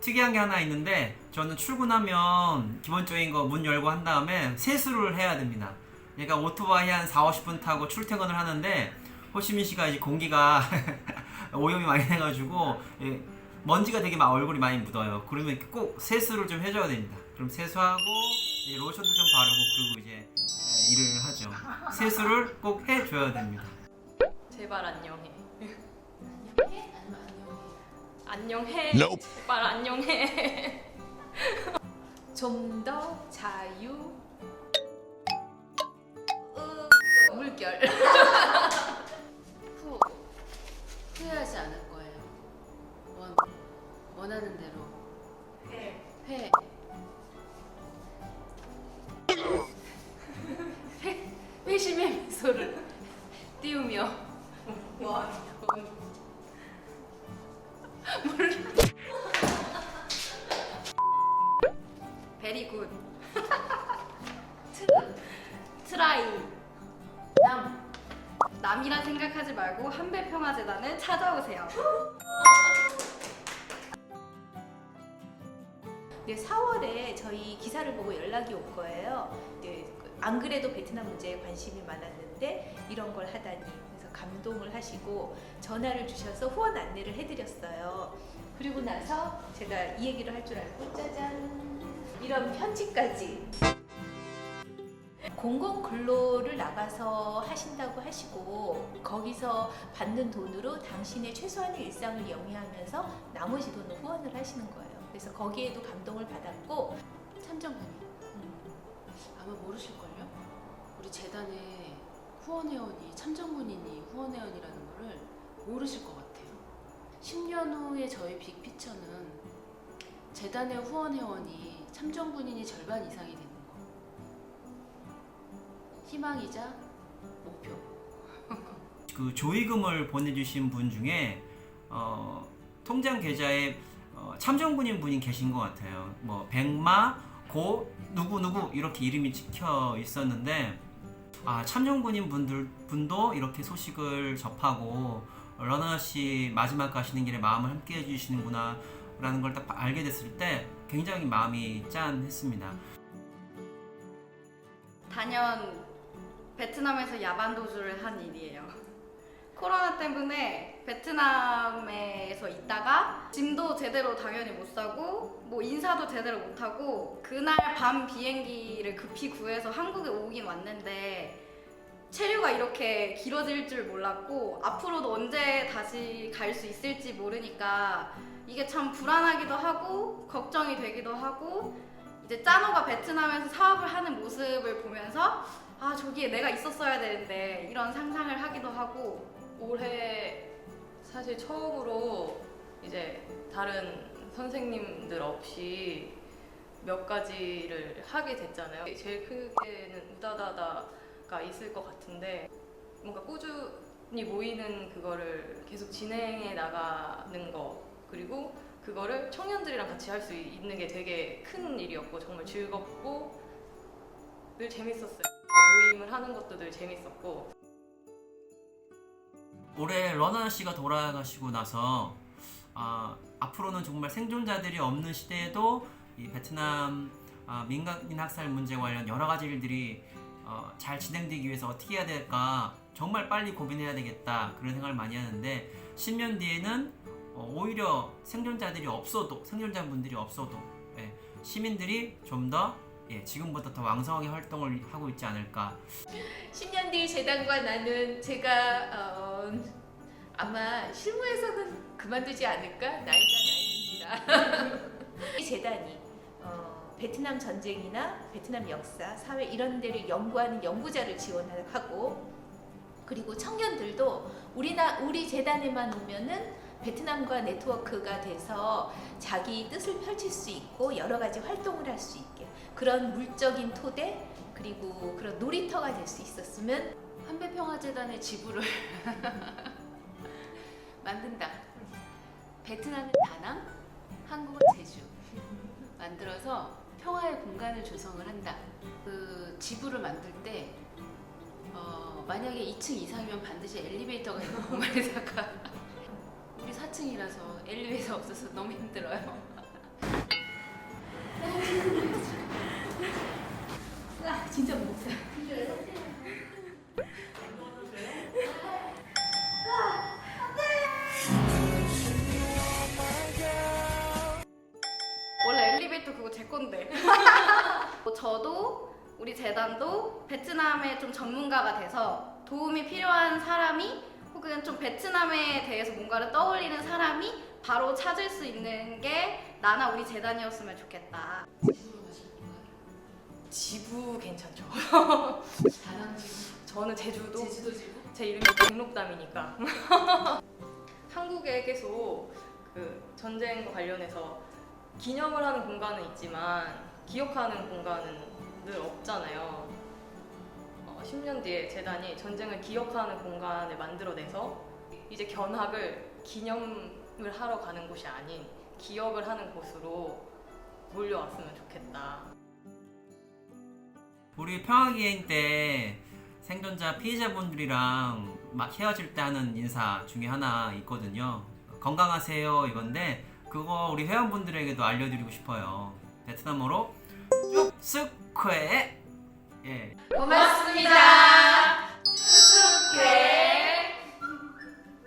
특이한 게 하나 있는데 저는 출근하면 기본적인 거 문 열고 한 다음에 세수를 해야 됩니다. 그러니까 오토바이 한 4, 50분 타고 출퇴근을 하는데 호시민 씨가 이제 공기가 오염이 많이 돼가지고 예, 먼지가 되게 막 얼굴이 많이 묻어요. 그러면 꼭 세수를 좀 해줘야 됩니다. 그럼 세수하고 로션도 좀 바르고 그리고 이제 예, 일을 하죠. 세수를 꼭 해줘야 됩니다. 제발 안녕해. 안녕해. Nope. 제발 안녕해. 좀 더 자유 으, 물결 후 후회하지 않을 거예요. 원 원하는 대로 회 회. 회 생각하지 말고 한배평화재단을 찾아오세요. 네, 4월에 저희 기사를 보고 연락이 온 거예요. 네, 안 그래도 베트남 문제에 관심이 많았는데 이런 걸 하다니 그래서 감동을 하시고 전화를 주셔서 후원 안내를 해드렸어요. 그리고 나서 제가 이 얘기를 할 줄 알고 짜잔 이런 편지까지 공공 근로를 나가서 하신다고 하시고 거기서 받는 돈으로 당신의 최소한의 일상을 영위하면서 나머지 돈을 후원을 하시는 거예요. 그래서 거기에도 감동을 받았고 참정군이 아마 모르실걸요? 우리 재단에 후원회원이 참정군이니 후원회원이라는 거를 모르실 것 같아요. 10년 후에 저희 빅피처는 재단의 후원회원이 참정군인이 절반 이상이 거. 희망이자 목표. 그 조의금을 보내주신 분 중에 어, 통장 계좌에 어, 참정군인 분이 계신 것 같아요. 뭐 백마 고 누구 누구 이렇게 이름이 찍혀 있었는데 아 참정군인 분들 분도 이렇게 소식을 접하고 러너 씨 마지막 가시는 길에 마음을 함께 해주시는구나 라는 걸 딱 알게 됐을 때 굉장히 마음이 짠했습니다. 단연 베트남에서 야반 도주를 한 일이에요. 코로나 때문에 베트남에서 있다가 짐도 제대로 당연히 못 사고 뭐 인사도 제대로 못 하고 그날 밤 비행기를 급히 구해서 한국에 오긴 왔는데 체류가 이렇게 길어질 줄 몰랐고 앞으로도 언제 다시 갈 수 있을지 모르니까 이게 참 불안하기도 하고 걱정이 되기도 하고 이제 짜노가 베트남에서 사업을 하는 모습을 보면서 아 저기에 내가 있었어야 되는데 이런 상상을 하기도 하고 올해 사실 처음으로 이제 다른 선생님들 없이 몇 가지를 하게 됐잖아요. 제일 크게는 우다다다가 있을 것 같은데 뭔가 꾸준히 모이는 그거를 계속 진행해 나가는 거 그리고 그거를 청년들이랑 같이 할 수 있는 게 되게 큰 일이었고 정말 즐겁고 늘 재밌었어요. 모임을 하는 것도 늘 재밌었고 올해 러너 씨가 돌아가시고 나서 아, 앞으로는 정말 생존자들이 없는 시대에도 이 베트남 아, 민간인 학살 문제 관련 여러 가지 일들이 어, 잘 진행되기 위해서 어떻게 해야 될까 정말 빨리 고민해야 되겠다 그런 생각을 많이 하는데 10년 뒤에는 어, 오히려 생존자들이 없어도 생존자분들이 없어도 예, 시민들이 좀더 예, 지금보다 더 왕성하게 활동을 하고 있지 않을까. 10년 뒤 재단과 나는 제가 어, 아마 실무에서는 그만두지 않을까? 나이가 나이인지라. 이 재단이 어, 베트남 전쟁이나 베트남 역사, 사회 이런 데를 연구하는 연구자를 지원하고 그리고 청년들도 우리나 우리 재단에만 오면은 베트남과 네트워크가 돼서 자기 뜻을 펼칠 수 있고 여러 가지 활동을 할 수 있게 그런 물적인 토대 그리고 그런 놀이터가 될 수 있었으면 한배평화재단의 지부를 만든다. 베트남은 다낭, 한국은 제주 만들어서 평화의 공간을 조성을 한다. 그 지부를 만들 때 어, 만약에 2층 이상이면 반드시 엘리베이터가 있는 공간에다가 우리 4층이라서 엘리베이터 없어서 너무 힘들어요. 원래 엘리베이터 그거 제 건데. 뭐 저도 우리 재단도 베트남의 좀 전문가가 돼서 도움이 필요한 사람이 혹은 좀 베트남에 대해서 뭔가를 떠올리는 사람이 바로 찾을 수 있는 게 나나 우리 재단이었으면 좋겠다. 가실 건가요? 지부 괜찮죠? 다낭 지구, 저는 제주도 제주도 지구. 제 이름이 백록담이니까 한국에 계속 그 전쟁과 관련해서 기념을 하는 공간은 있지만 기억하는 공간은 늘 없잖아요. 어, 10년 뒤에 재단이 전쟁을 기억하는 공간을 만들어내서 이제 견학을 기념을 하러 가는 곳이 아닌 기억을 하는 곳으로 몰려왔으면 좋겠다. 우리 평화기행 때 생존자 피해자분들이랑 막 헤어질 때 하는 인사 중에 하나 있거든요. 건강하세요 이건데 그거 우리 회원분들에게도 알려드리고 싶어요. 베트남어로 쭉쓱쾌 예. 고맙습니다.